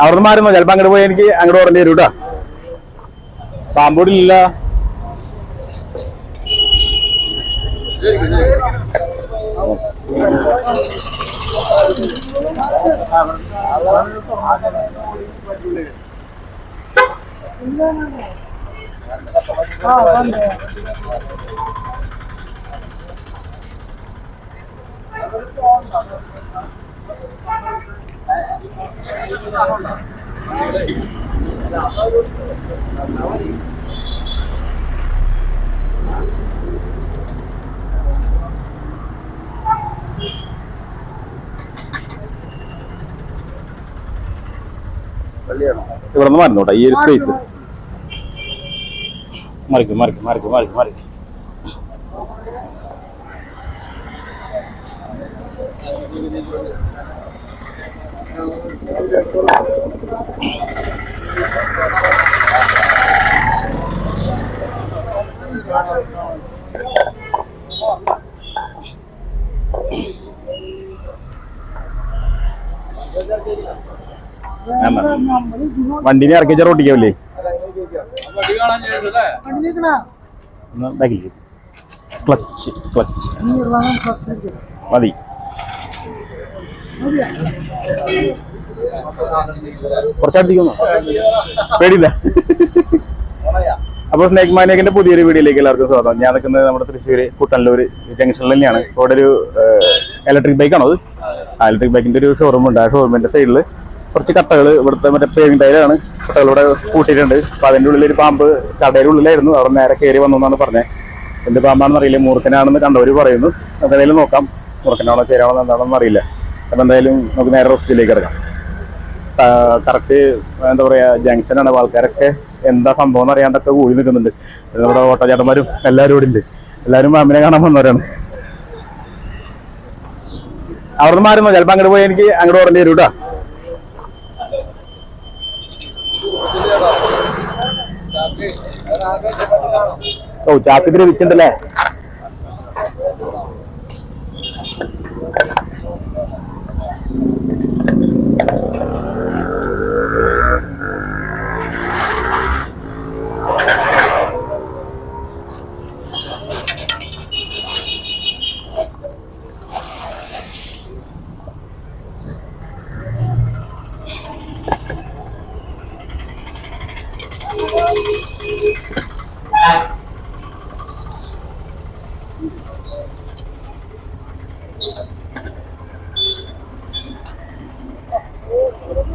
അവിടുന്ന് മാറുന്നോ ചിലപ്പോ അങ്ങോട്ട് പോയി എനിക്ക് അങ്ങോട്ട് ഓടേണ്ടി വരും കേട്ടോ പാമ്പോടി ഇല്ല ഇവിടെ നിന്ന് മറന്നോട്ടെ ഈ ഒരു സ്പേസ് മറിക്കും മറിക്കും മറിക്കും മറിക്കും മറിക്കും ഞാൻ പറഞ്ഞു. വണ്ടിനെ ഇറക്കിച്ച റോട്ടിക്കാവില്ലേ ക്ലച്ച് ക്ലച്ച് മതി. കുറച്ചടുത്തേക്ക് വന്നോ? പേടിയില്ല. അപ്പൊ സ്നേക് മാനിയക്കിന്റെ പുതിയൊരു വീഡിയോയിലേക്ക് എല്ലാവർക്കും സ്വാഗതം. ഞാൻ നിൽക്കുന്നത് നമ്മുടെ തൃശ്ശൂര് കുട്ടനല്ലൂർ ജംഗ്ഷനിൽ തന്നെയാണ്. അവിടെ ഒരു ഇലക്ട്രിക് ബൈക്ക് ആണോ അത്? ഇലക്ട്രിക് ബൈക്കിന്റെ ഒരു ഷോറൂം ഉണ്ട്. ആ ഷോറൂമിന്റെ സൈഡിൽ കുറച്ച് കട്ടകൾ ഇവിടുത്തെ മറ്റേ പേവിംഗ് ടൈലാണ് കട്ടകൾ ഇവിടെ കൂട്ടിയിട്ടുണ്ട് അപ്പൊ അതിന്റെ ഉള്ളിൽ ഒരു പാമ്പ് കടയുടെ ഉള്ളിലായിരുന്നു. അവിടെ നേരെ കയറി വന്നു എന്നാണ് പറഞ്ഞത് എന്ത് പാമ്പാണെന്ന് അറിയില്ല. മൂർഖനാണെന്ന് പറയുന്നു. എന്തായാലും നോക്കാം. മൂർഖനാണോ ചേരാണോ എന്താണെന്ന് അറിയില്ല. അപ്പൊ എന്തായാലും നമുക്ക് നേരെ ഹോസ്പിറ്റലിലേക്ക് ഇറങ്ങാം കറക്റ്റ് എന്താ പറയുക ജംഗ്ഷനാണ് ആൾക്കാരൊക്കെ എന്താ സംഭവം എന്ന് അറിയാണ്ടൊക്കെ കൂടി നിൽക്കുന്നുണ്ട്. നമ്മുടെ ഓട്ടോ ചേട്ടന്മാരും എല്ലാവരും ഇവിടെ ഉണ്ട്. എല്ലാവരും മാമിനെ കാണാൻ വന്നവരാണ്. അവിടുന്ന് മാറുന്നു? ചിലപ്പോ അങ്ങോട്ട് പോയി എനിക്ക് അങ്ങോട്ട് ഓടേണ്ടി വരും കേട്ടോ ഓ ചാക്ക് ദ്രവിച്ചിട്ടുണ്ടല്ലേ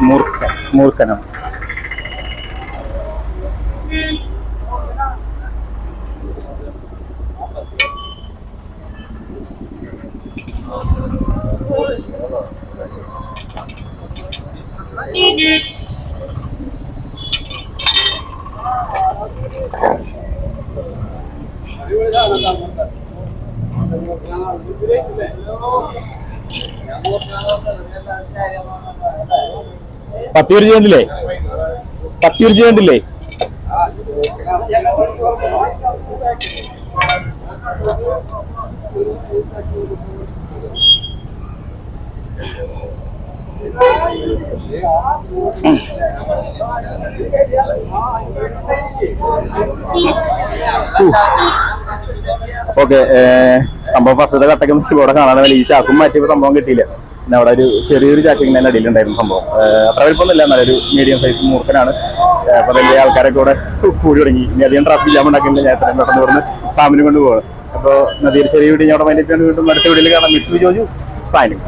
മൂർഖൻ മൂർഖനാണ് പത്തിയൂർ ചെയ്യണ്ടില്ലേ പത്തിയൂർ ചെയ്യണ്ടില്ലേ ഓക്കെ സംഭവം ഫസ്റ്റത്തെ കട്ടൊക്കെ ഇവിടെ കാണാൻ വേണ്ടി ഈ ചാക്കും മാറ്റിയപ്പോൾ സംഭവം കിട്ടിയില്ല. പിന്നെ അവിടെ ഒരു ചെറിയൊരു ചാക്കിങ് തന്നെ അടിയിലുണ്ടായിരുന്നു സംഭവം. അത്ര വലിപ്പമൊന്നുമില്ല നല്ലൊരു മീഡിയം സൈസ് മൂർക്കനാണ് അപ്പൊ വലിയ ആൾക്കാരൊക്കെ ഇവിടെ കൂടി തുടങ്ങി. ഇനി അധികം ട്രാഫിക് ജാം ഉണ്ടാക്കില്ല ഞാൻ എത്രയും പെട്ടെന്ന് ഇവിടുന്ന് ഫാമിലി കൊണ്ട് പോകണം അപ്പോൾ നദിയിൽ ചെറിയ വീട്ടിൽ ഞാൻ അവിടെ വേണ്ടിയിട്ട് വീണ്ടും അടുത്ത വീട്ടിൽ കാണാം മിസ് ജോജു സൈനിങ്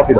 ഓക്കെ